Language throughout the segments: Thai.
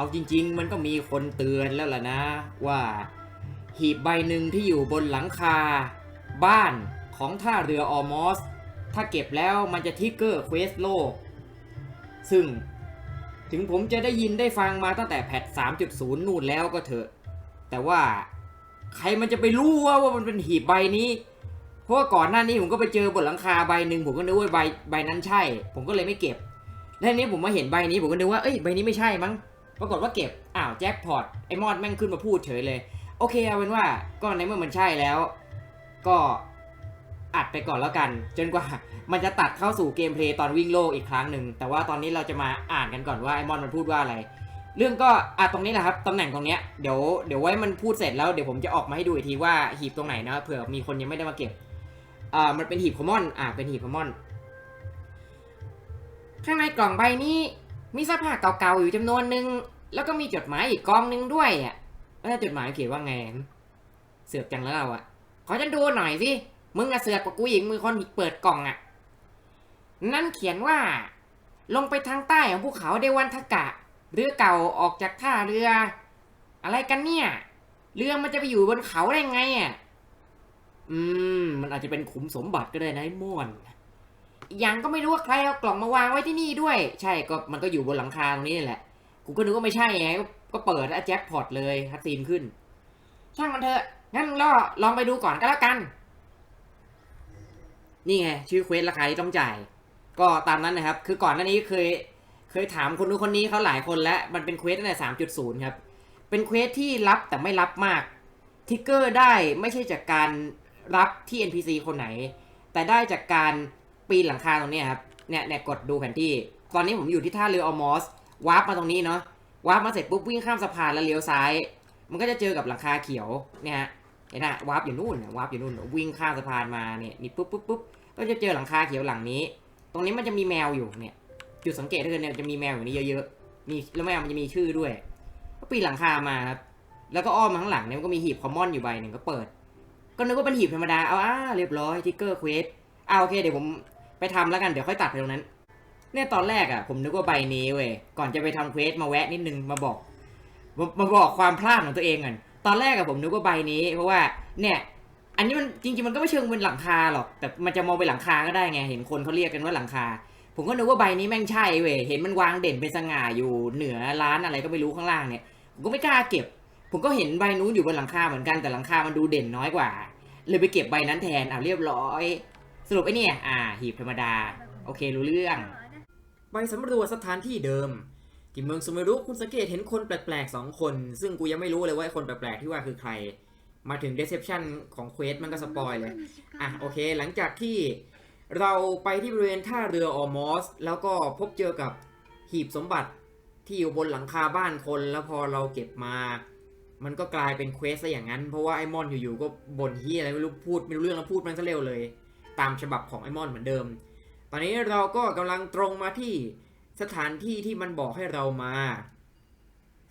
เอาจริง ๆ มันก็มีคนเตือนแล้วล่ะนะ ว่า หีบใบหนึ่งที่อยู่บนหลังคา บ้านของท่าเรือออมอส ถ้าเก็บแล้วมันจะทิกเกอร์เควสโลก ซึ่งถึงผมจะได้ยินได้ฟังมาตั้งแต่แพท 3.0 นู่นแล้วก็เถอะ แต่ว่าใครมันจะไปรู้ว่าว่ามันเป็นหีบใบนี้ เพราะว่าก่อนหน้านี้ผมก็ไปเจอบนหลังคาใบหนึ่งผมก็นึกว่าใบใบนั้นใช่ ผมก็เลยไม่เก็บ แล้วทีนี้ผมมาเห็นใบนี้ผมก็นึกว่าเอ้ยใบนี้ไม่ใช่มั้ง ปรากฏว่าเก็บ อ้าวแจ็คพอตไอ้มอดแม่งขึ้นมาพูดเฉยเลย โอเคเอาเป็นว่าก็ในเมื่อมันใช่แล้ว ก็อัดไปก่อนแล้วกัน จนกว่ามันจะตัดเข้าสู่เกมเพลย์ตอนวิ่งโลกอีกครั้งหนึ่ง แต่ว่าตอนนี้เราจะมาอ่านกันก่อนว่าไอ้มอนมันพูดว่าอะไร เรื่องก็อะตรงนี้แหละครับตำแหน่งตรงเนี้ยเดี๋ยวเดี๋ยวไว้มันพูดเสร็จแล้วเดี๋ยวผมจะออกมาให้ดูอีกทีว่าหีบตรงไหนนะเผื่อมีคนยังไม่ได้มาเก็บอ่ามันเป็นหีบคอมมอนอ่าเป็นหีบคอมมอนข้างในกล่องใบนี้ มีเสื้อผ้าเก่าๆอยู่จำนวนหนึ่งแล้วก็มีจดหมายอีกกองหนึ่งด้วยอะแล้วจดหมายเขียนว่าไงเสือกจังแล้วเราอะ ขอฉันดูหน่อยสิมึงอะเสือกกว่ากูอีกมือคนเปิดกล่องอะ นั่นเขียนว่า ลงไปทางใต้ของภูเขาเดวันทกะ เรือเก่าออกจากท่าเรือ อะไรกันเนี่ย เรือมันจะไปอยู่บนเขาได้ไงอะ อืม มันอาจจะเป็นขุมสมบัติก็ได้นะไอ้ม่วน ย่างก็ไม่รู้ว่าใครเอากล่องมาวางไว้ที่นี่ด้วย ใช่ก็มันก็อยู่บนหลังคาตรงนี้นี่แหละ กูก็นึกว่าไม่ใช่ไงก็เปิดแล้วแจ็คพอตเลยฮัตซีนขึ้น ช่างมันเถอะ งั้นลอลองไปดูก่อนก็แล้วกัน นี่ไงชื่อเควสราคาที่ต้องจ่าย ก็ตามนั้นนะครับ คือก่อนหน้านี้เคย เคยถามคนนู้นคนนี้เขาหลายคนแล้ว มันเป็นเควสตั้งแต่สามจุดศูนย์ครับ เป็นเควสที่รับแต่ไม่รับมาก ทิกเกอร์ได้ไม่ใช่จากการรับที่ NPC คนไหน แต่ได้จากการ ปีนหลังคาตรงนี้ครับเนี่ยเนี่ยกดดูแผนที่ ตอนนี้ผมอยู่ที่ท่าเรืออมอสวาร์ปมาตรงนี้เนาะวาร์ปมาเสร็จปุ๊บวิ่งข้ามสะพานแล้วเลี้ยวซ้าย มันก็จะเจอกับหลังคาเขียวเนี่ยฮะเห็นนะวาร์ปอยู่นู่นน่ะวาร์ปอยู่นู่นวิ่งข้ามสะพานมาเนี่ยนี่ปุ๊บปุ๊บปุ๊บก็จะเจอหลังคาเขียวหลังนี้ ตรงนี้มันจะมีแมวอยู่เนี่ย จุดสังเกตก็คือเนี่ยจะมีแมวอยู่นี่เยอะๆมีแล้วแมวมันจะมีชื่อด้วยก็ปีนหลังคามาครับแล้วก็อ้อมมาข้างหลังเนี่ยมันก็มีหีบคอมมอนอยู่ใบหนึ่งก็เปิด ก็นึกว่าเป็นหีบธรรมดาเอาอ่าเรียบร้อยทิกเกอร์เควสเอาโอเคเดี๋ยวผม ไปทำแล้วกันเดี๋ยวค่อยตัดไปตรงนั้น เนี่ยตอนแรกอะ ผมนึกว่าใบนี้เว้ยก่อนจะไปทำเควสมาแวะนิดนึงมาบอก มาบอกความพลาดของตัวเองก่อนตอนแรกอะผมนึกว่าใบนี้ เพราะว่าเนี่ย อันนี้มันจริงๆมันก็ไม่เชิงเป็นหลังคาหรอก แต่มันจะมองเป็นหลังคาก็ได้ไง เห็นคนเขาเรียกกันว่าหลังคา ผมก็นึกว่าใบนี้แม่งใช่เว้ยเห็นมันวางเด่นเป็นสง่าอยู่เหนือร้านอะไรก็ไม่รู้ข้างล่างเนี่ยผมก็ไม่กล้าเก็บ ผมก็เห็นใบนู้นอยู่บนหลังคาเหมือนกันแต่หลังคามันดูเด่นน้อยกว่าเลยไปเก็บใบนั้นแทนอ่าเรียบร้อย สรุปไอ้เนี่ยอ่า หีบธรรมดา โอเครู้เรื่อง ไปสำรวจสถานที่เดิม ที่เมืองซูเมรุคุณสังเกตเห็นคนแปลกๆสองคน ซึ่งกูยังไม่รู้เลยว่าไอ้คนแปลกๆที่ว่าคือใคร มาถึง deception ของเควสมันก็สปอยเลย อะโอเค หลังจากที่เราไปที่บริเวณท่าเรือออมอส แล้วก็พบเจอกับหีบสมบัติที่อยู่บนหลังคาบ้านคนแล้วพอเราเก็บมา มันก็กลายเป็นเควสซะอย่างนั้น เพราะว่าไอ้มอนอยู่ๆก็บ่นเฮียอะไรไม่รู้พูดไม่รู้เรื่องแล้วพูดมันซะเร็วเลย ตามฉบับของไอมอนเหมือนเดิม ตอนนี้เราก็กำลังตรงมาที่สถานที่ที่มันบอกให้เรามา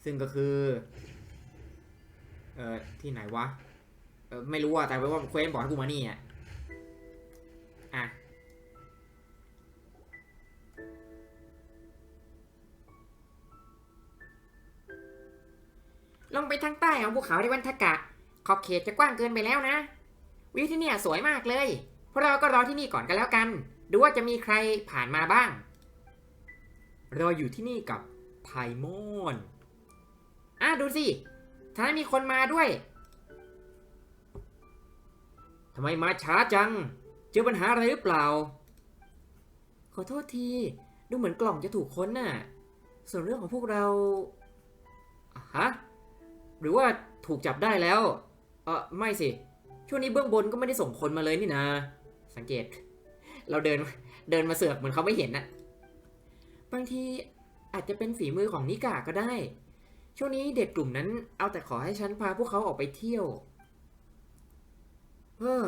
ซึ่งก็คือ เอ่อ ที่ไหนวะ เออไม่รู้อะแต่ว่าเควสบอกให้กูมานี่อะอะลงไปทางใต้ของภูเขาในวันทกะ ขอบเขตจะกว้างเกินไปแล้วนะ วิวที่เนี่ยสวยมากเลย พวกเราก็รอที่นี่ก่อนกันแล้วกัน ดูว่าจะมีใครผ่านมาบ้างรออยู่ที่นี่กับไทมอนอะดูสิท่านมีคนมาด้วยทำไมมาช้าจัง เจอปัญหาอะไรหรือเปล่า ขอโทษที ดูเหมือนกล่องจะถูกค้นน่ะ ส่วนเรื่องของพวกเราฮะ หรือว่าถูกจับได้แล้ว เออไม่สิ ช่วงนี้เบื้องบนก็ไม่ได้ส่งคนมาเลยนี่นะ สังเกต เราเดินเดินมาเสือกเหมือนเขาไม่เห็นน่ะบางทีอาจจะเป็นฝีมือของนิกาก็ได้ ช่วงนี้เด็กกลุ่มนั้นเอาแต่ขอให้ฉันพาพวกเขาออกไปเที่ยว เออ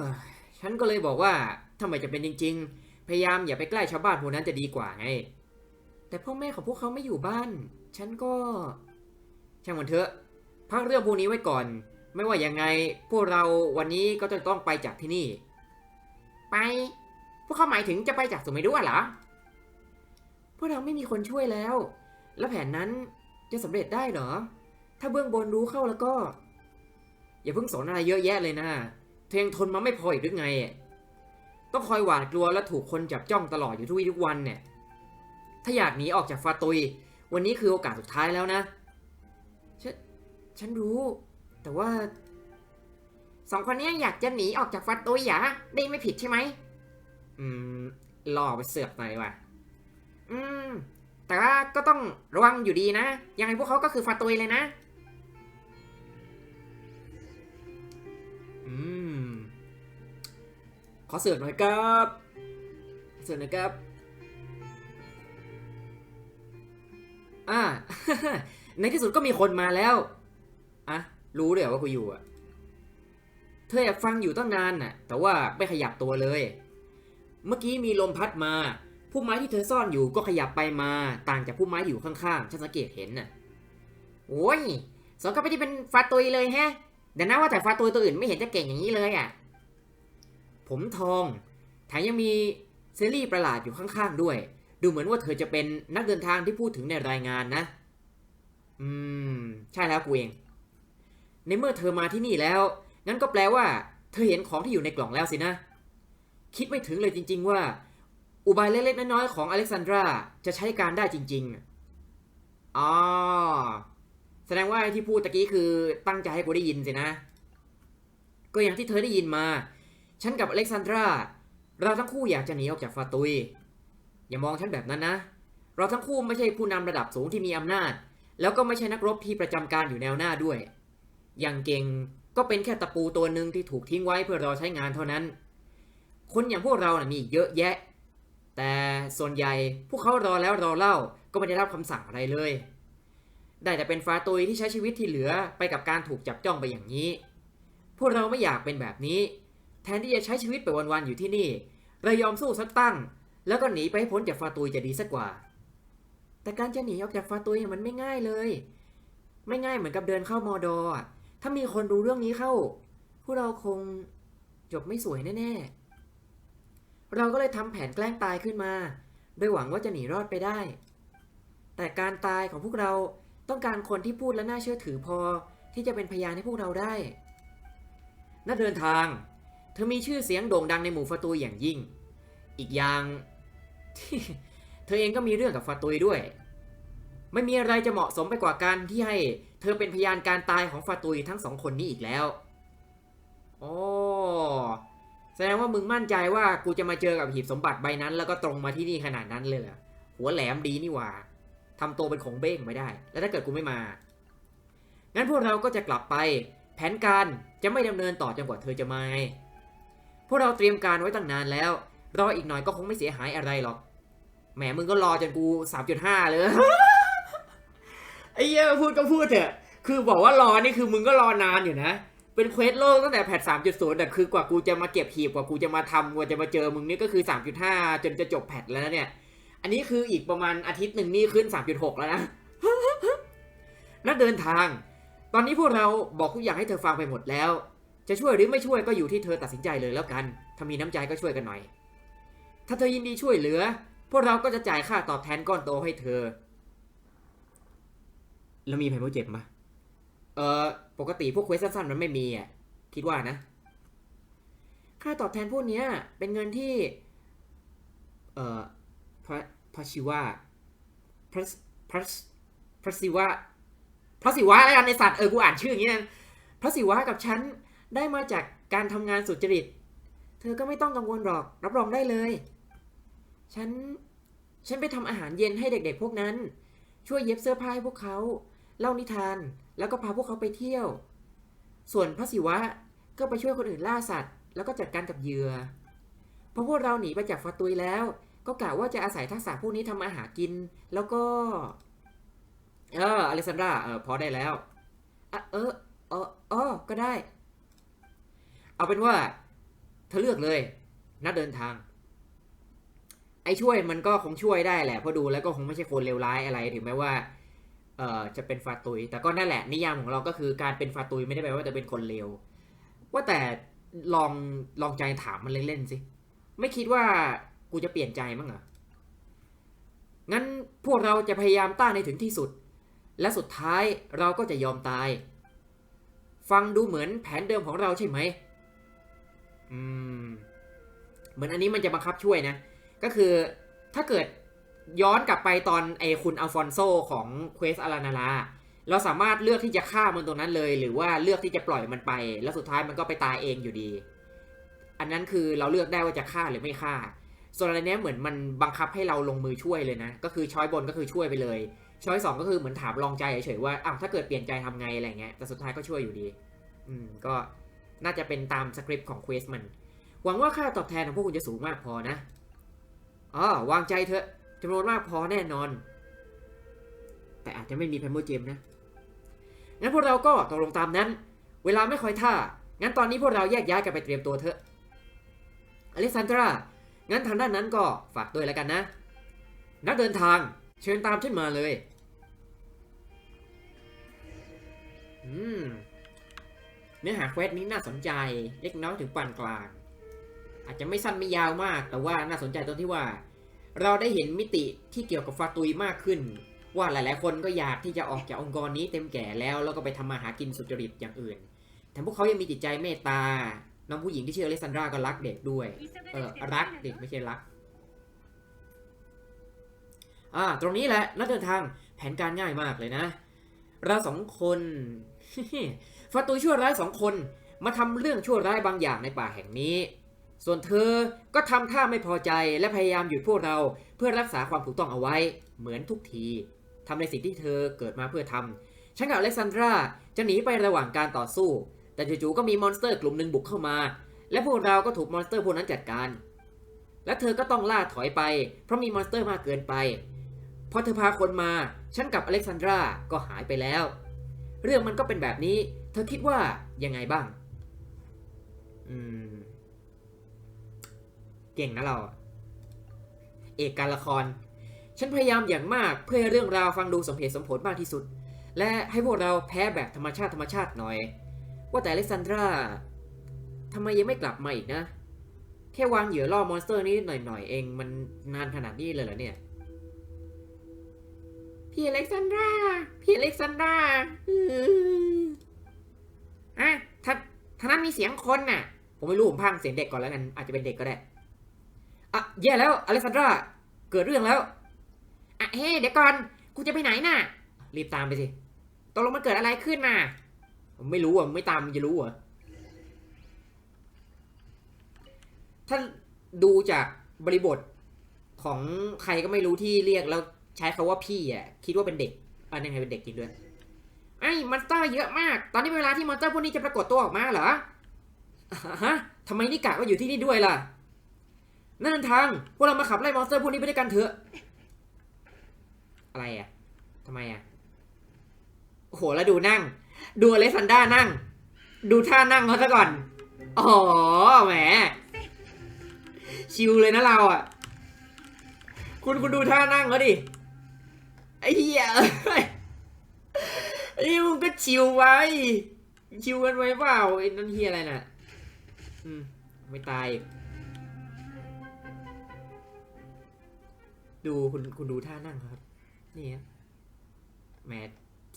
ฉันก็เลยบอกว่าทำไมจะเป็นจริง ๆ พยายามอย่าไปใกล้ชาวบ้านพวกนั้นจะดีกว่าไง แต่พ่อแม่ของพวกเขาไม่อยู่บ้าน ฉันก็ ช่างมันเถอะ พักเรื่องพวกนี้ไว้ก่อน ไม่ว่ายังไงพวกเราวันนี้ก็จะต้องไปจากที่นี่ ไป พวกเขาหมายถึงจะไปจากสุไมดุเหรอ พวกเราไม่มีคนช่วยแล้ว แล้วแผนนั้นจะสำเร็จได้เหรอ ถ้าเบื้องบนรู้เข้าแล้วก็ อย่าเพิ่งสนอะไรเยอะแยะเลยนะ เธอยังทนมาไม่พออีกหรือไง ต้องคอยหวาดกลัวและถูกคนจับจ้องตลอดอยู่ทุกวี่ทุกวันเนี่ย ถ้าอยากหนีออกจากฟาตุย วันนี้คือโอกาสสุดท้ายแล้วนะ ฉัน ฉันรู้ แต่ว่า สองคนนี้อยากจะหนีออกจากฟาตุยหยาได้ไม่ผิดใช่ไหม อืมล่อไปเสือกหน่อยว่ะ อืม แต่ว่าก็ต้องระวังอยู่ดีนะ ยังไงพวกเขาก็คือฟาตุยเลยนะ อืม ขอเสือกหน่อยครับ เสือกหน่อยครับ อ่า ในที่สุดก็มีคนมาแล้ว อะ รู้เลยเหรอว่ากูอยู่อะ เธอแอบฟังอยู่ตั้งนานน่ะ แต่ว่าไม่ขยับตัวเลย เมื่อกี้มีลมพัดมาพุ่มไม้ที่เธอซ่อนอยู่ก็ขยับไปมา ต่างจากพุ่มไม้ที่อยู่ข้างๆ ฉันสังเกตเห็นน่ะ โอ้ยสองก็ไม่ได้เป็นฟาตุยเลยแฮะเดี๋ยวนะว่าแต่ฟาตุยตัวอื่นไม่เห็นจะเก่งอย่างนี้เลยอะ ผมทอง แถมยังมีเซรี่ประหลาดอยู่ข้างๆด้วย ดูเหมือนว่าเธอจะเป็นนักเดินทางที่พูดถึงในรายงานนะ อืม ใช่แล้วกูเอง ในเมื่อเธอมาที่นี่แล้ว งั้นก็แปลว่า เธอเห็นของที่อยู่ในกล่องแล้วสินะ คิดไม่ถึงเลยจริง ๆ ว่า อุบายเล็กๆน้อยๆของอเล็กซานดราจะใช้การได้จริง ๆอ๋อแสดงว่าที่พูดตะกี้คือตั้งใจให้กูได้ยินสินะ ก็อย่างที่เธอได้ยินมา ฉันกับอเล็กซานดราเราทั้งคู่อยากจะหนีออกจากฟาตุย อย่ามองฉันแบบนั้นนะ เราทั้งคู่ไม่ใช่ผู้นำระดับสูงที่มีอำนาจ แล้วก็ไม่ใช่นักรบที่ประจำการอยู่แนวหน้าด้วย อย่างเก่ง ก็เป็นแค่ตะปูตัวหนึ่งที่ถูกทิ้งไว้เพื่อรอใช้งานเท่านั้น คนอย่างพวกเรานะ่ะมีเยอะแยะ แต่ส่วนใหญ่พวกเขารอแล้วรอเล่าก็ไม่ได้รับคำสั่งอะไรเลย ได้แต่เป็นฟาตุยที่ใช้ชีวิตที่เหลือไปกับการถูกจับจ้องไปอย่างนี้ พวกเราไม่อยากเป็นแบบนี้ แทนที่จะใช้ชีวิตไปวันๆอยู่ที่นี่เรายอมสู้สักตั้ง แล้วก็หนีไปให้พ้นจากฟาตุยจะดีสักกว่า แต่การจะหนีออกจากฟาตุยมันไม่ง่ายเลย ไม่ง่ายเหมือนกับเดินเข้ามอดอะ ถ้ามีคนรู้เรื่องนี้เข้า พวกเราคงจบไม่สวยแน่ๆ เราก็เลยทำแผนแกล้งตายขึ้นมา โดยหวังว่าจะหนีรอดไปได้ แต่การตายของพวกเราต้องการคนที่พูดและน่าเชื่อถือพอที่จะเป็นพยานให้พวกเราได้ นักเดินทาง เธอมีชื่อเสียงโด่งดังในหมู่ฟาตุยอย่างยิ่ง อีกอย่างที่เธอเองก็มีเรื่องกับฟาตุยด้วย ไม่มีอะไรจะเหมาะสมไปกว่าการที่ให้ เธอเป็นพยานการตายของฟาตุยทั้งสองคนนี้อีกแล้วโอ้แสดงว่ามึงมั่นใจว่ากูจะมาเจอกับหีบสมบัติใบนั้น แล้วก็ตรงมาที่นี่ขนาดนั้นเลยเหรอ หัวแหลมดีนี่หว่าทำตัวเป็นของเบ้งไม่ได้ แล้วถ้าเกิดกูไม่มา งั้นพวกเราก็จะกลับไป แผนการจะไม่ดำเนินต่อจนกว่าเธอจะมาไง พวกเราเตรียมการไว้ตั้งนานแล้ว รออีกหน่อยก็คงไม่เสียหายอะไรหรอก แหมมึงก็รอจนกู3.5เลยไอ้ เหี้ยพูดก็พูดเถอะ คือบอกว่ารอนี่คือมึงก็รอนานอยู่นะ เป็นเควสโลกตั้งแต่แพท3.0แต่คือกว่ากูจะมาเก็บหีบกว่ากูจะมาทำกว่าจะมาเจอมึงนี่ก็คือ3.5จนจะจบแพทแล้วเนี่ย อันนี้คืออีกประมาณอาทิตย์หนึ่งนี่ขึ้น3.6แล้วนะนักเดินทาง ตอนนี้พวกเราบอกทุกอย่างให้เธอฟังไปหมดแล้ว จะช่วยหรือไม่ช่วยก็อยู่ที่เธอตัดสินใจเลยแล้วกัน ถ้ามีน้ำใจก็ช่วยกันหน่อย ถ้าเธอยินดีช่วยเหลือ พวกเราก็จะจ่ายค่าตอบแทนก้อนโตให้เธอ แล้วมีไพโมเจ็บปะเออปกติพวกเควสสั้นๆมันไม่มีอะ คิดว่านะ ค่าตอบแทนพวกนี้เป็นเงินที่ เอ่อพระพระชิวะพระพระพระศิวะพระศิวะอะไรกันในสัตว์เออกูอ่านชื่ออย่างนี้นะพระศิวะกับฉันได้มาจากการทำงานสุจริต เธอก็ไม่ต้องกังวลหรอก รับรองได้เลย ฉัน ฉันไปทำอาหารเย็นให้เด็กๆพวกนั้น ช่วยเย็บเสื้อผ้าให้พวกเขา เล่านิทาน แล้วก็พาพวกเขาไปเที่ยว ส่วนพระศิวะก็ไปช่วยคนอื่นล่าสัตว์ แล้วก็จัดการกับเหยื่อพอพวกเราหนีไปจากฟาตุยแล้ว ก็กะว่าจะอาศัยทักษะพวกนี้ทำอาหารกิน แล้วก็ เอออเลซานดราเออพอได้แล้วอะเออเออเออก็ได้ เอาเป็นว่าเธอเลือกเลยนัดเดินทาง ไอ้ช่วยมันก็คงช่วยได้แหละเพราะดูแล้วก็คงไม่ใช่คนเลวร้ายอะไรถึงแม้ว่า เอ่อจะเป็นฟาตุย แต่ก็นั่นแหละนิยามของเราก็คือการเป็นฟาตุยไม่ได้แปลว่าจะเป็นคนเลวว่าแต่ลองลองใจถามมันเล่นๆสิ ไม่คิดว่ากูจะเปลี่ยนใจมั้งเหรอ งั้นพวกเราจะพยายามต้านในถึงที่สุด และสุดท้ายเราก็จะยอมตาย ฟังดูเหมือนแผนเดิมของเราใช่ไหม อืม เหมือนอันนี้มันจะบังคับช่วยนะ ก็คือถ้าเกิด ย้อนกลับไปตอนไอคุณอัลฟอนโซของเควสอารานาลาเราสามารถเลือกที่จะฆ่ามันตรงนั้นเลย หรือว่าเลือกที่จะปล่อยมันไป แล้วสุดท้ายมันก็ไปตายเองอยู่ดี อันนั้นคือเราเลือกได้ว่าจะฆ่าหรือไม่ฆ่า ส่วนอันเนี้ยเหมือนมันบังคับให้เราลงมือช่วยเลยนะ ก็คือช้อยบนก็คือช่วยไปเลยช้อยสองก็คือเหมือนถามลองใจเฉยๆว่าอ้าวถ้าเกิดเปลี่ยนใจทำไงอะไรเงี้ยแต่สุดท้ายก็ช่วยอยู่ดี อืมก็น่าจะเป็นตามสคริปต์ของเควสมันหวังว่าค่าตอบแทนของพวกคุณจะสูงมากพอนะอ๋อวางใจเถอะ จำนวนมากพอแน่นอน แต่อาจจะไม่มีแพมโมเจมนะ งั้นพวกเราก็ตกลงตามนั้น เวลาไม่คอยท่า งั้นตอนนี้พวกเราแยกย้ายกันไปเตรียมตัวเถอะ อเล็กซานดรางั้นทางด้านนั้นก็ฝากด้วยแล้วกันนะ นักเดินทางเชิญตามฉันมาเลย อืม เนื้อหาเควสนี้น่าสนใจเล็กน้อยถึงปานกลาง อาจจะไม่สั้นไม่ยาวมาก แต่ว่าน่าสนใจตรงที่ว่า เราได้เห็นมิติที่เกี่ยวกับฟาตุยมากขึ้น ว่าหลาย ๆ คนก็อยากที่จะออกจากองค์กรนี้เต็มแก่แล้วแล้วก็ไปทำมาหากินสุจริตอย่างอื่น แต่พวกเขายังมีจิตใจเมตตา น้องผู้หญิงที่ชื่ออเลซานดราก็รักเด็กด้วย เออรักเด็กไม่ใช่รักอ่าตรงนี้แหละนักเดินทางแผนการง่ายมากเลยนะ เราสองคนฟาตุยชั่วร้ายสองคนมาทำเรื่องชั่วร้ายบางอย่างในป่าแห่งนี้ ส่วนเธอก็ทำท่าไม่พอใจและพยายามหยุดพวกเราเพื่อรักษาความถูกต้องเอาไว้ เหมือนทุกทีทำในสิ่งที่เธอเกิดมาเพื่อทำฉันกับอเล็กซานดราจะหนีไประหว่างการต่อสู้ แต่จู่ๆก็มีมอนสเตอร์กลุ่มหนึ่งบุกเข้ามา และพวกเราก็ถูกมอนสเตอร์พวกนั้นจัดการ และเธอก็ต้องล่าถอยไป เพราะมีมอนสเตอร์มากเกินไปพอเธอพาคนมาฉันกับอเล็กซานดราก็หายไปแล้ว เรื่องมันก็เป็นแบบนี้ เธอคิดว่ายังไงบ้าง อืม ก่งนะเราอะเอกการละคร ฉันพยายามอย่างมากเพื่อให้เรื่องราวฟังดูสมเหตุสมผลมากที่สุด และให้พวกเราแพ้แบบธรรมชาติธรรมชาติหน่อย ว่าแต่อเล็กซานดราทำไมยังไม่กลับมาอีกนะ แค่วางเหยื่อล่อมอนสเตอร์นี้หน่อยๆเองมันนานขนาดนี้เลยเหรอเนี่ย พี่อเล็กซานดรา พี่อเล็กซานดราอะถ้าถ้านั้นมีเสียงคนน่ะ ผมไม่รู้ผมพังเสียงเด็กก่อนแล้วกันอาจจะเป็นเด็กก็ได้ อะแย่แล้วอเล็กซานดราเกิดเรื่องแล้วอะเฮ้เดี๋ยวก่อนกูจะไปไหนน่ะ รีบตามไปสิตกลงมันเกิดอะไรขึ้นน่ะไม่รู้อะไม่ตามจะรู้เหรอถ้าดูจากบริบทของใครก็ไม่รู้ที่เรียกแล้วใช้คาว่าพี่อะคิดว่าเป็นเด็กอันนี้ไงเป็นเด็กจริงด้วยไอ้มอนสเตอร์เยอะมาก ตอนนี้เป็นเวลาที่มอนสเตอร์พวกนี้จะปรากฏตัวออกมาเหรอฮะทำไมนิกะก็อยู่ที่นี่ด้วยล่ะ นั่นทางพวกเรามาขับไล่มอนสเตอร์พวกนี้ไปด้วยกันเถอะ อะไรอะทำไมอะโอ้โหแล้วดูนั่ง ดูอเลซันด้านั่ง ดูท่านั่งเขาซะก่อน อ๋อแหม ชิวเลยนะเราอะ คุณคุณดูท่านั่งเขาดิ ไอ้เหี้ยไอ้มึงก็ชิวไว้ ชิวกันไว้เปล่าไอ้นั่นเหี้ยอะไรน่ะ อืม ไม่ตาย ดูคุณคุณดูท่านั่งครับ นี่ฮะแหม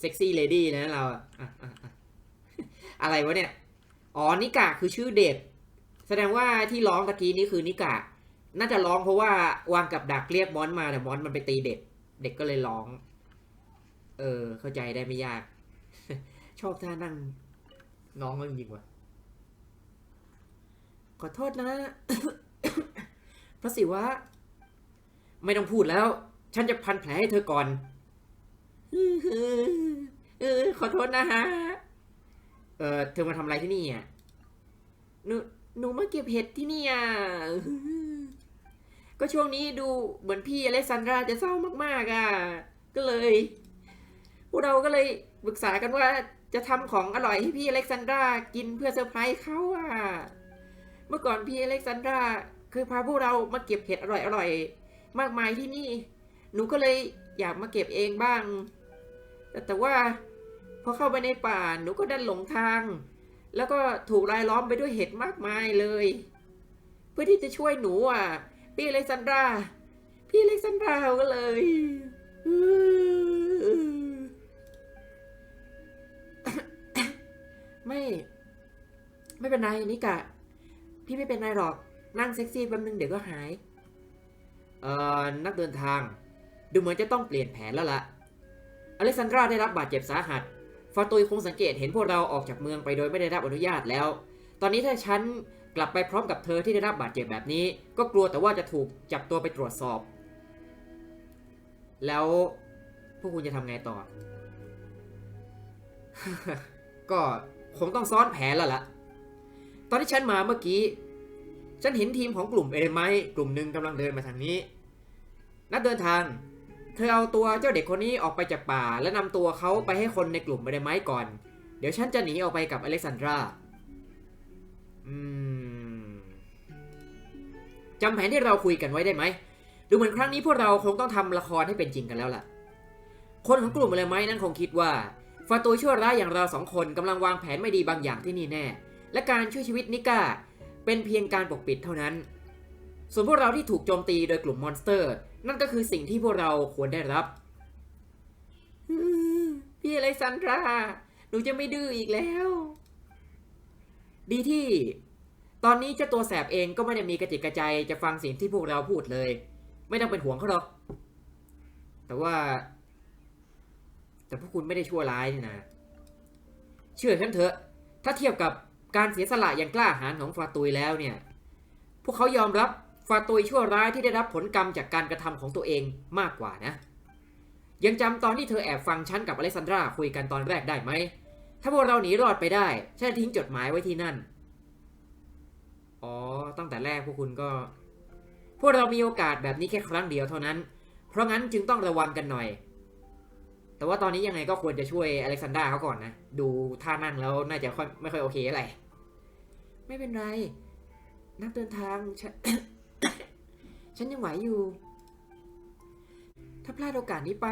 เซ็กซี่เลดี้นะเราอะอะอะอะอะไรวะเนี่ย อ๋อ นิกะคือชื่อเด็ก แสดงว่าที่ร้องตะกี้นี่คือนิกะ น่าจะร้องเพราะว่าวางกับดักเรียกมอนมาแต่มอนมันไปตีเด็ก เด็กก็เลยร้อง เออ เข้าใจได้ไม่ยาก ชอบท่านั่ง น้องมันจริงว่ะ ขอโทษนะ พระศิวะ ไม่ต้องพูดแล้ว ฉันจะพันแผลให้เธอก่อนเออขอโทษนะฮะ เออเธอมาทำอะไรที่นี่อะหนูหนูมาเก็บเห็ดที่นี่อะก็ช่วงนี้ดูเหมือนพี่อเล็กซานดราจะเศร้ามาก ๆ อะ ก็เลย พวกเราก็เลยปรึกษากันว่าจะทำของอร่อยให้พี่อเล็กซานดรากินเพื่อเซอร์ไพรส์เขาอะ เมื่อก่อนพี่อเล็กซานดราเคยพาพวกเรามาเก็บเห็ดอร่อยๆ มากมายที่นี่ หนูก็เลยอยากมาเก็บเองบ้าง แต่แต่ว่าพอเข้าไปในป่าหนูก็ดันหลงทาง แล้วก็ถูกรายล้อมไปด้วยเห็ดมากมายเลย เพื่อที่จะช่วยหนูอะ พี่เล็กซันดรา พี่เล็กซันดราก็เลยไม่ ไม่เป็นไรนิกะ พี่ไม่เป็นไรหรอก นั่งเซ็กซี่แป๊บนึงเดี๋ยวก็หาย นักเดินทาง ดูเหมือนจะต้องเปลี่ยนแผนแล้วล่ะ อเล็กซานดราได้รับบาดเจ็บสาหัส ฟาตุยคงสังเกตเห็นพวกเราออกจากเมืองไปโดยไม่ได้รับอนุญาตแล้ว ตอนนี้ถ้าฉันกลับไปพร้อมกับเธอที่ได้รับบาดเจ็บแบบนี้ ก็กลัวแต่ว่าจะถูกจับตัวไปตรวจสอบ แล้วพวกคุณจะทำไงต่อ ก็คงต้องซ้อนแผนแล้วล่ะ ตอนที่ฉันมาเมื่อกี้ ฉันเห็นทีมของกลุ่มเอเดไมกลุ่มหนึ่งกำลังเดินมาทางนี้ นักเดินทาง เธอเอาตัวเจ้าเด็กคนนี้ออกไปจากป่า และนำตัวเขาไปให้คนในกลุ่มเอเดไมก่อน เดี๋ยวฉันจะหนีออกไปกับอเล็กซานดราอืมจำแผนที่เราคุยกันไว้ได้ไหม ดูเหมือนครั้งนี้พวกเราคงต้องทำละครให้เป็นจริงกันแล้วล่ะ คนของกลุ่มอะไรไหมนั้นคงคิดว่าฟาตัวชั่วร้ายอย่างเราสองคนกำลังวางแผนไม่ดีบางอย่างที่นี่แน่ และการช่วยชีวิตนิก้าเป็นเพียงการปกปิดเท่านั้น ส่วนพวกเราที่ถูกโจมตีโดยกลุ่มมอนสเตอร์ นั่นก็คือสิ่งที่พวกเราควรได้รับ พี่อเล็กซานดราหนูจะไม่ดื้ออีกแล้ว ดีที่ ตอนนี้เจ้าตัวแสบเองก็ไม่ได้มีกระจิกกระใจจะฟังสิ่งที่พวกเราพูดเลย ไม่ต้องเป็นห่วงเขาหรอก แต่ว่า แต่พวกคุณไม่ได้ชั่วร้ายนี่นะ เชื่อฉันเถอะ ถ้าเทียบกับการเสียสละอย่างกล้าหาญของฟาตุยแล้วเนี่ย พวกเขายอมรับ ฟาตุยชั่วร้ายที่ได้รับผลกรรมจากการกระทำของตัวเองมากกว่านะ ยังจำตอนที่เธอแอบฟังฉันกับอเล็กซานดราคุยกันตอนแรกได้ไหม ถ้าพวกเราหนีรอดไปได้ฉันทิ้งจดหมายไว้ที่นั่น อ๋อ ตั้งแต่แรกพวกคุณก็ พวกเรามีโอกาสแบบนี้แค่ครั้งเดียวเท่านั้น เพราะงั้นจึงต้องระวังกันหน่อย แต่ว่าตอนนี้ยังไงก็ควรจะช่วยอเล็กซานดราเขาก่อนนะ ดูท่านั่งแล้วน่าจะค่อยไม่ค่อยโอเคอะไร ไม่เป็นไร นักเดินทาง ฉันยังไหวอยู่ ถ้าพลาดโอกาสนี้ไป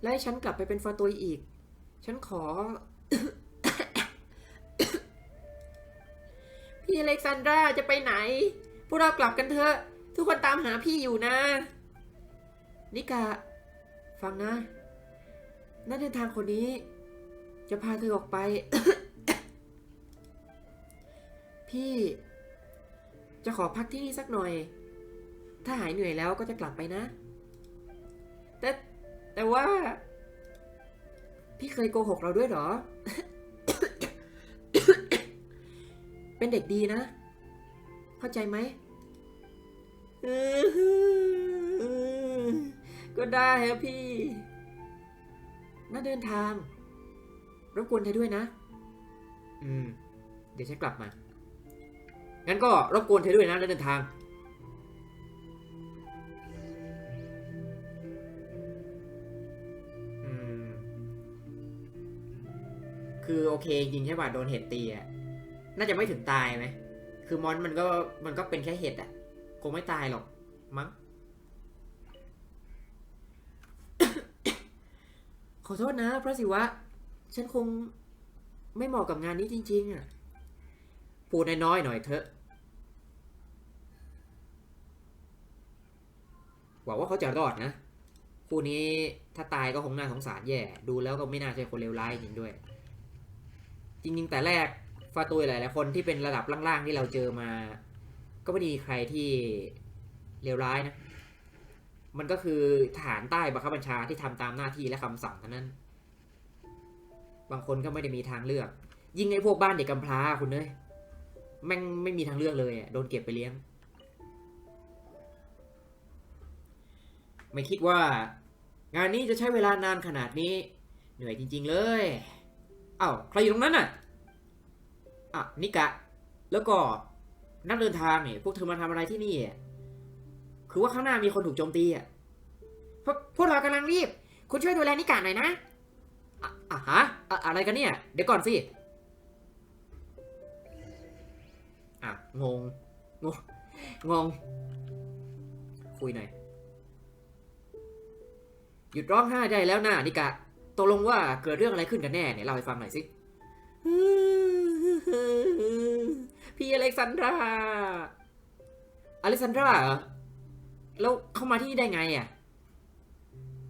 และให้ฉันกลับไปเป็นฟาตุยอีก ฉันขอ พี่อเล็กซานดราจะไปไหน พวกเรากลับกันเถอะ ทุกคนตามหาพี่อยู่นะ นิกาฟังนะ นักเดินทางคนนี้ จะพาเธอออกไป พี่ จะขอพักที่นี่สักหน่อย ถ้าหายเหนื่อยแล้วก็จะกลับไปนะ แต่แต่ว่า พี่เคยโกหกเราด้วยเหรอ เป็นเด็กดีนะ เข้าใจไหมก็ได้ครับพี่น่าเดินทางรบกวนเธอด้วยนะ อืม เดี๋ยวฉันกลับมา งั้นก็รบกวนเธอด้วยนะแล้วเดินทาง คือโอเคจริงใช่ป่ะโดนเห็ดตีอะน่าจะไม่ถึงตายไหมคือมอนมันก็มันก็เป็นแค่เห็ดอะคงไม่ตายหรอกมั้งขอโทษนะพระศิวะ ฉันคงไม่เหมาะกับงานนี้จริง ๆอะพูดน้อยๆหน่อยเถอะหวังว่าเขาจะรอดนะคู่นี้ถ้าตายก็คงน่าสงสารแย่ ดูแล้วก็ไม่น่าใช่คนเลวร้ายจริงด้วย จริงๆ แต่แรกฟาตุยหลายๆคนที่เป็นระดับล่างๆที่เราเจอมา ก็ไม่ได้มีใครที่เลวร้ายนะ มันก็คือฐานใต้บังคับบัญชาที่ทำตามหน้าที่และคำสั่งเท่านั้น บางคนก็ไม่ได้มีทางเลือก ยิ่งไอ้พวกบ้านเด็กกำพร้าคุณเนยแม่งไม่มีทางเลือกเลยอะโดนเก็บไปเลี้ยง ไม่คิดว่างานนี้จะใช้เวลานานขนาดนี้ เหนื่อยจริง ๆ เลย อ้าวใครอยู่ตรงนั้นน่ะอะนิกะ แล้วก็นักเดินทางเนี่ยพวกเธอมาทำอะไรที่นี่อะคือว่าข้างหน้ามีคนถูกโจมตีอะพพวกเรากำลังรีบ คุณช่วยดูแลนิกะหน่อยนะอะฮะอะอะไรกันเนี่ย เดี๋ยวก่อนสิอะงงงงงง คุยหน่อย หยุดร้องไห้ได้แล้วนะนิกะ ตกลงว่าเกิดเรื่องอะไรขึ้นกันแน่เนี่ยเล่าให้ฟังหน่อยสิพี่อเล็กซานดราอเล็กซานดราเหรอ แล้วเข้ามาที่นี่ได้ไงอะ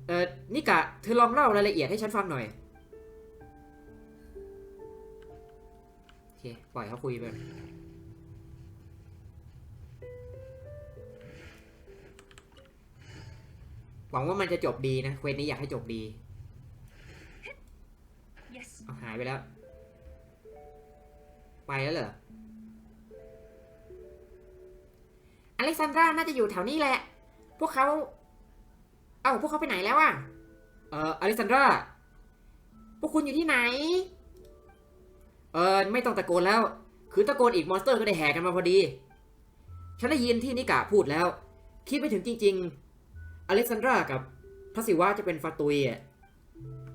เออนิกะ เธอลองเล่ารายละเอียดให้ฉันฟังหน่อยปล่อยเขาคุยไปหวังว่ามันจะจบดีนะ เควสนี้อยากให้จบดี Yes. เอาหาย ไปแล้ว ไปแล้วเหรอ อเล็กซานดราน่าจะอยู่แถวนี้แหละ พวกเขา เอ้าพวกเขาไปไหนแล้วอะเอ่ออเล็กซานดรา พวกคุณอยู่ที่ไหน เออไม่ต้องตะโกนแล้ว คือตะโกนอีกมอนสเตอร์ก็ได้แห่กันมาพอดี ฉันได้ยินที่นิกะพูดแล้ว คิดไม่ถึงจริง ๆ อเล็กซานดรากับพระศิวะจะเป็นฟาตุยอะ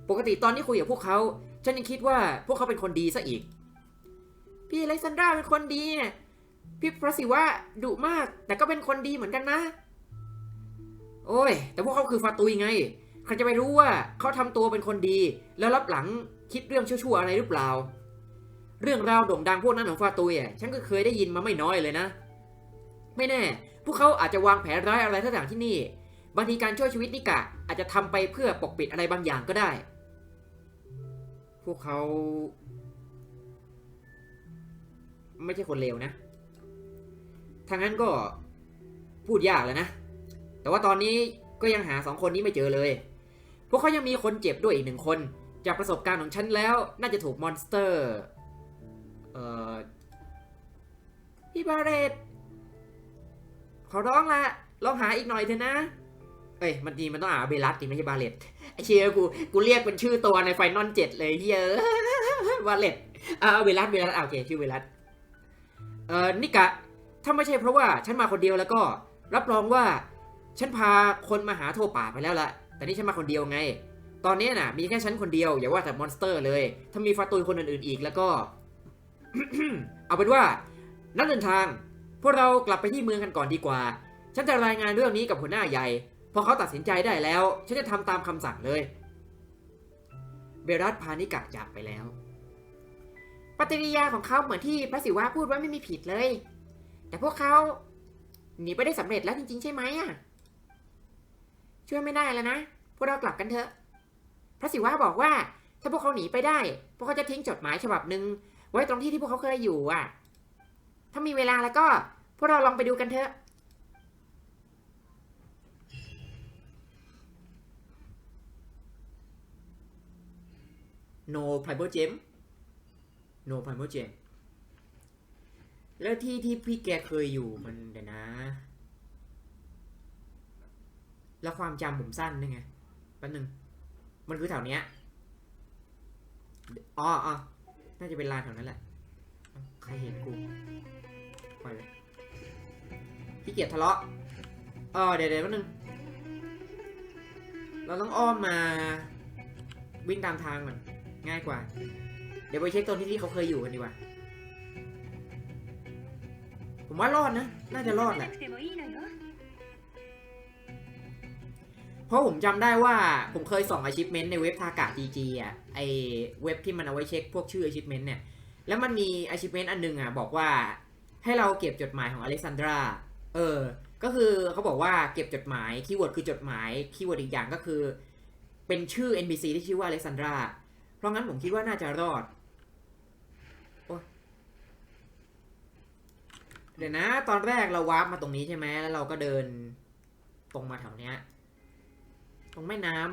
ปกติตอนที่คุยกับพวกเขา ฉันยังคิดว่าพวกเขาเป็นคนดีซะอีก พี่อเล็กซานดราเป็นคนดีเนี่ยพี่พระศิวะดุมากแต่ก็เป็นคนดีเหมือนกันนะ โอ้ย แต่พวกเขาคือฟาตุยไงใครจะไปรู้ว่าเขาทำตัวเป็นคนดี แล้วรับหลังคิดเรื่องชั่วๆอะไรหรือเปล่า เรื่องราวโด่งดังพวกนั้นของฟาตุยอะฉันก็เคยได้ยินมาไม่น้อยเลยนะ ไม่แน่ พวกเขาอาจจะวางแผนร้ายอะไรทั้งอย่างที่นี่ บางทีการช่วยชีวิตนิกะอาจจะทำไปเพื่อปกปิดอะไรบางอย่างก็ได้ พวกเขาไม่ใช่คนเลวนะทางนั้นก็พูดยากเลยนะ แต่ว่าตอนนี้ก็ยังหาสองคนนี้ไม่เจอเลย พวกเขายังมีคนเจ็บด้วยอีกหนึ่งคน จากประสบการณ์ของฉันแล้ว น่าจะถูกมอนสเตอร์ เอ่อ พี่บาเรตขอร้องละลองหาอีกหน่อยเถอะนะ เอ้ยมันดีมันต้องอ่านเบลัสดิไม่ใช่บาเลตไอเชียกูกูเรียกเป็นชื่อตัวในไฟนอลเจ็ดเลยเฮียบาเลตอ่าเบลัสเบลัสอ่าโอเคชื่อเบลัสเอ่อนิกะ ถ้าไม่ใช่เพราะว่าฉันมาคนเดียวแล้วก็ รับรองว่าฉันพาคนมาหาทั่วป่าไปแล้วละแต่นี่ฉันมาคนเดียวไง ตอนนี้น่ะ มีแค่ฉันคนเดียวอย่าว่าแต่มอนสเตอร์เลย ถ้ามีฟาตุยคนอื่นๆอีกแล้วก็ เอาเป็นว่านักเดินทางพวกเรากลับไปที่เมืองกันก่อนดีกว่า ฉันจะรายงานเรื่องนี้กับหัวหน้าใหญ่ พอเขาตัดสินใจได้แล้ว ฉันจะทำตามคำสั่งเลย เบรัสพานิกะจากไปแล้ว ปฏิกิริยาของเขาเหมือนที่พระศิวะพูดว่าไม่มีผิดเลย แต่พวกเขาหนีไปได้สำเร็จแล้วจริงๆ ใช่ไหมอะ ช่วยไม่ได้แล้วนะ พวกเรากลับกันเถอะ พระศิวะบอกว่า ถ้าพวกเขาหนีไปได้ พวกเขาจะทิ้งจดหมายฉบับหนึ่งไว้ตรงที่ที่พวกเขาเคยอยู่อะ ถ้ามีเวลาแล้วก็ พวกเราลองไปดูกันเถอะ no private gem no private gem แล้วที่ที่พี่แกเคยอยู่มันเดี๋ยวนะ แล้วความจำผมสั้นนึงไงแป๊บนึง มันคือแถวเนี้ยอ๋ออ๋อน่าจะเป็นลานแถวนั้นแหละ ใครเห็นกูปล่อยเลยพี่เกียจทะเลาะเออเดี๋ยวเดี๋ยวแป๊บนึง เราต้องอ้อมมา วิ่งตามทางก่อน ง่ายกว่า เดี๋ยวไปเช็คตรงที่ที่เขาเคยอยู่กันดีกว่า ผมว่ารอดนะ น่าจะรอดแหละ เพราะผมจำได้ว่าผมเคยส่องอาชีพเม้นในเว็บทากาจีจีอะ ไอเว็บที่มันเอาไว้เช็คพวกชื่ออาชีพเม้นเนี่ย แล้วมันมีอาชีพเม้นอันนึงอะ บอกว่าให้เราเก็บจดหมายของอเล็กซานดรา เออ ก็คือเขาบอกว่าเก็บจดหมาย คีย์เวิร์ดคือจดหมาย คีย์เวิร์ดอีกอย่างก็คือ เป็นชื่อ NPC ที่ชื่อว่าอเล็กซานดรา เพราะงั้นผมคิดว่าน่าจะรอดโอเดี๋ยวนะ ตอนแรกเราวาร์ปมาตรงนี้ใช่ไหมแล้วเราก็เดินตรงมาแถวเนี้ย ตรงแม่น้ำ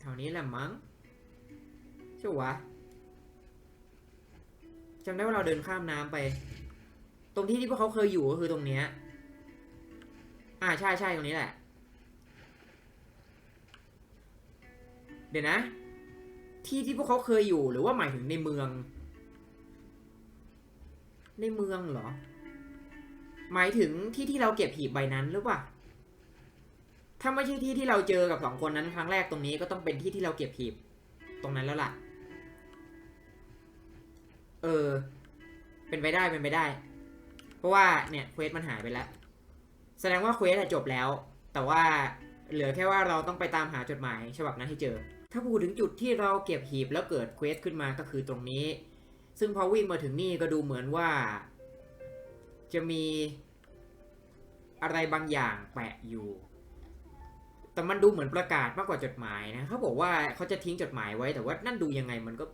แถวนี้แหละมั้งใช่วะจำได้ว่าเราเดินข้ามน้ำไป ตรงที่ที่พวกเขาเคยอยู่ก็คือตรงเนี้ย อ่าใช่ใช่ตรงนี้แหละ เดี๋ยวนะ ที่ที่พวกเขาเคยอยู่หรือว่าหมายถึงในเมือง ในเมืองเหรอ หมายถึงที่ที่เราเก็บหีบใบนั้นหรือเปล่าถ้าไม่ใช่ที่ที่เราเจอกับสองคนนั้นครั้งแรกตรงนี้ก็ต้องเป็นที่ที่เราเก็บหีบ ตรงนั้นแล้วล่ะ เออ เป็นไปได้เป็นไปได้ เพราะว่าเนี่ยเควสมันหายไปแล้ว แสดงว่าเควสจบแล้ว แต่ว่าเหลือแค่ว่าเราต้องไปตามหาจดหมายฉบับนั้นให้เจอ ถ้าพูดถึงจุดที่เราเก็บหีบแล้วเกิดเควสขึ้นมาก็คือตรงนี้ ซึ่งพอวิ่งมาถึงนี่ก็ดูเหมือนว่า จะมีอะไรบางอย่างแปะอยู่ แต่มันดูเหมือนประกาศมากกว่าจดหมายนะเขาบอกว่าเขาจะทิ้งจดหมายไว้แต่ว่านั่นดูยังไงมันก็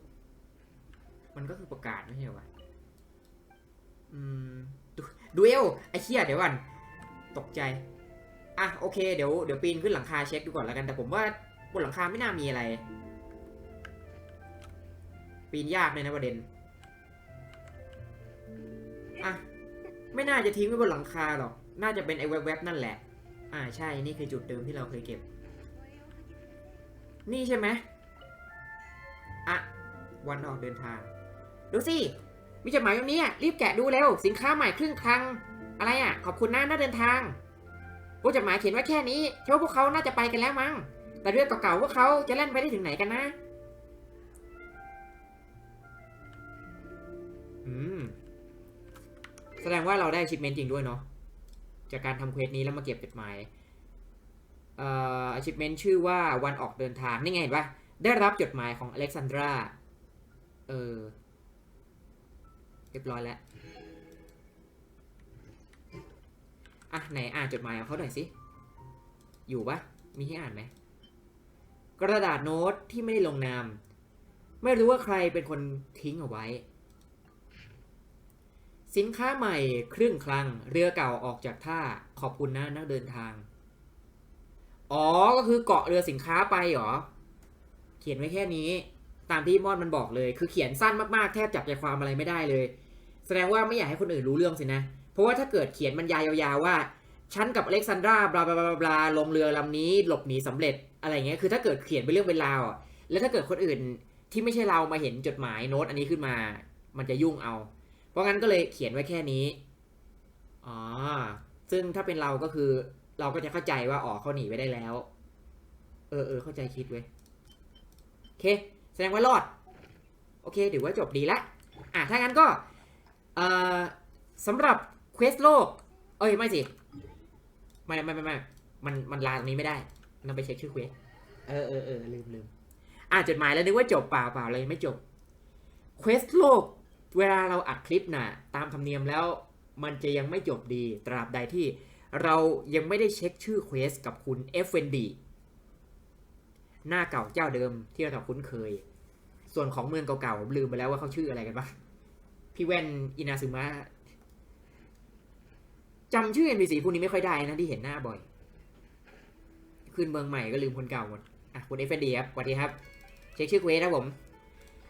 มันก็คือประกาศไม่ใช่หรอวะอืมดูเอลไอ้เชี่ยเดี๋ยวก่อนตกใจอะโอเคเดี๋ยวเดี๋ยวปีนขึ้นหลังคาเช็คดูก่อนแล้วกันแต่ผมว่า บนหลังคาไม่น่ามีอะไร ปีนยากเลยนะประเด็น อะ ไม่น่าจะทิ้งไว้บนหลังคาหรอก น่าจะเป็นไอ้แวบๆนั่นแหละ อ่าใช่ นี่คือจุดเดิมที่เราเคยเก็บ นี่ใช่ไหมอะ วันออกเดินทาง ดูสิ มีจดหมายตรงนี้รีบแกะดูเร็ว สินค้าใหม่ครึ่งคลังอะไรอะ ขอบคุณนะน่าเดินทางพวกจดหมายเขียนไว้แค่นี้เชื่อว่าพวกเขาน่าจะไปกันแล้วมั้ง แต่เรื่องเก่าๆพวกเขาจะเล่นไปได้ถึงไหนกันนะ อืม แสดงว่าเราได้ชิปเมนต์จริงด้วยเนาะ จากการทำเควสนี้แล้วมาเก็บจดหมาย เอ่อ achievement ชื่อว่าวันออกเดินทาง นี่ไงเห็นปะได้รับจดหมายของอเล็กซานดรา เออ เรียบร้อยแล้ว อะ ไหนอ่านจดหมายของเขาหน่อยสิ อยู่ปะมีให้อ่านไหม กระดาษโน้ตที่ไม่ได้ลงนาม ไม่รู้ว่าใครเป็นคนทิ้งเอาไว้ สินค้าใหม่ครึ่งคลัง เรือเก่าออกจากท่าขอบคุณนะนักเดินทาง อ๋อ ก็คือเกาะเรือสินค้าไปหรอ เขียนไว้แค่นี้ ตามที่มอนมันบอกเลย คือเขียนสั้นมากๆ แทบจับใจความอะไรไม่ได้เลย แสดงว่าไม่อยากให้คนอื่นรู้เรื่องสินะ เพราะว่าถ้าเกิดเขียนบรรยายยาวๆว่า ฉันกับอเล็กซานดราบลาบลาบลาบลาลงเรือลำนี้หลบหนีสำเร็จอะไรเงี้ยคือถ้าเกิดเขียนเป็นเรื่องเป็นราวอะแล้วถ้าเกิดคนอื่นที่ไม่ใช่เรามาเห็นจดหมายโน้ตอันนี้ขึ้นมา มันจะยุ่งเอา เพราะงั้นก็เลยเขียนไว้แค่นี้อ๋อซึ่งถ้าเป็นเราก็คือเราก็จะเข้าใจว่าอ๋อเขาหนีไปได้แล้ว เออเออเข้าใจคิดเว้ยโอเค แสดงว่ารอด โอเคถือว่าจบดีละอะถ้างั้นก็เอ่อสำหรับเควสโลก เอ้ยไม่สิ ไม่ไม่ไม่ไม่มันมันลาตรงนี้ไม่ได้นำไปเช็คชื่อเควสเออเออเออลืมลืมอ่านจดหมายแล้วนึกว่าจบเปล่าเปล่าเลยงไม่จบเควสโลก เวลาเราอัดคลิปน่ะ ตามธรรมเนียมแล้วมันจะยังไม่จบดี ตราบใดที่เรายังไม่ได้เช็คชื่อเควสกับคุณ f n d หน้าเก่าเจ้าเดิมที่เราคุ้นเคย ส่วนของเมืองเก่าๆผมลืมไปแล้วว่าเขาชื่ออะไรกันบ้างพี่แว่นอินาซึมะ จำชื่อ NPC พวกนี้ไม่ค่อยได้นะที่เห็นหน้าบ่อย ขึ้นเมืองใหม่ก็ลืมคนเก่าหมด อะคุณ f n d ครับสวัสดีครับ เช็คชื่อเควสนะผม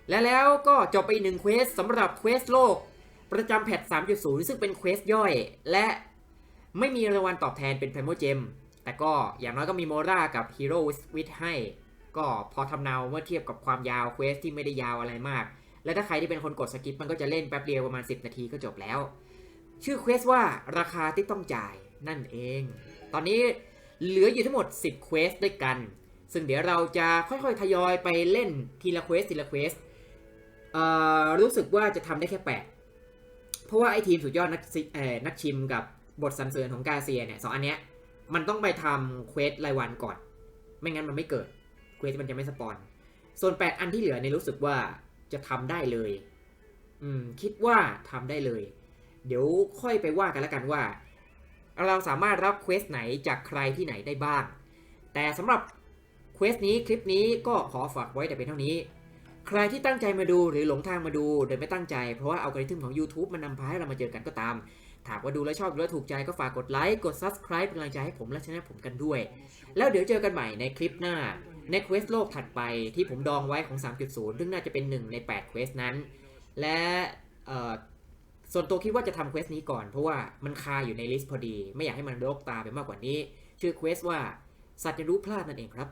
และแล้วก็จบไปอีกหนึ่งเควสสำหรับเควสโลก ประจำแพท 3.0 ซึ่งเป็นเควสย่อย และไม่มีรางวัลตอบแทนเป็นไพมโมเจมแต่ก็อย่างน้อยก็มีโมรากับฮีโร่วิทให้ ก็พอทำเนาเมื่อเทียบกับความยาวเควสที่ไม่ได้ยาวอะไรมาก และถ้าใครที่เป็นคนกดสกิปมันก็จะเล่นแป๊บเดียวประมาณ 10 นาทีก็จบแล้ว ชื่อเควสว่าราคาที่ต้องจ่ายนั่นเอง ตอนนี้เหลืออยู่ทั้งหมด 10เควสด้วยกัน ซึ่งเดี๋ยวเราจะค่อยๆ ทยอยไปเล่นทีละเควสทีละเควสเอ่อรู้สึกว่าจะทำได้แค่ 8 เพราะว่าไอ้ทีมสุดยอดนักซิเอ่อนักชิมกับบทสรรเสริญของกาเซียเนี่ยสองอันเนี้ยมันต้องไปทำเควสรายวันก่อน ไม่งั้นมันไม่เกิดเควสมันจะไม่สปอน ส่วน 8 อันที่เหลือเนี่ยรู้สึกว่าจะทำได้เลย อืมคิดว่าทำได้เลย เดี๋ยวค่อยไปว่ากันแล้วกันว่า เราสามารถรับเควสไหนจากใครที่ไหนได้บ้าง แต่สำหรับเควสนี้คลิปนี้ก็ขอฝากไว้แต่เป็นเท่านี้ ใครที่ตั้งใจมาดูหรือหลงทางมาดูโดยไม่ตั้งใจเพราะว่าเอัลกริทึมของ YouTube มันนำพาให้เรามาเจอกันก็ตามถามว่าดูแล้วชอบดูแล้วถูกใจก็ฝากกดไลค์กด Subscribe เป็นกำลังใจให้ผมและช anel ผมกันด้วย แล้วเดี๋ยวเจอกันใหม่ในคลิปหน้าในเควสโลกถัดไปที่ผมดองไว้ของ 3.0 ซึ่งน่าจะเป็นหนึ่งใน 8 เควสนั้น และเอ่อ ส่วนตัวคิดว่าจะทำเควสนี้ก่อนเพราะว่ามันคาอยู่ในลิสต์พอดี ไม่อยากให้มันรกตาไปมากกว่านี้ ชื่อเควสว่าสัตว์จะรู้พลาดนั่นเองครับ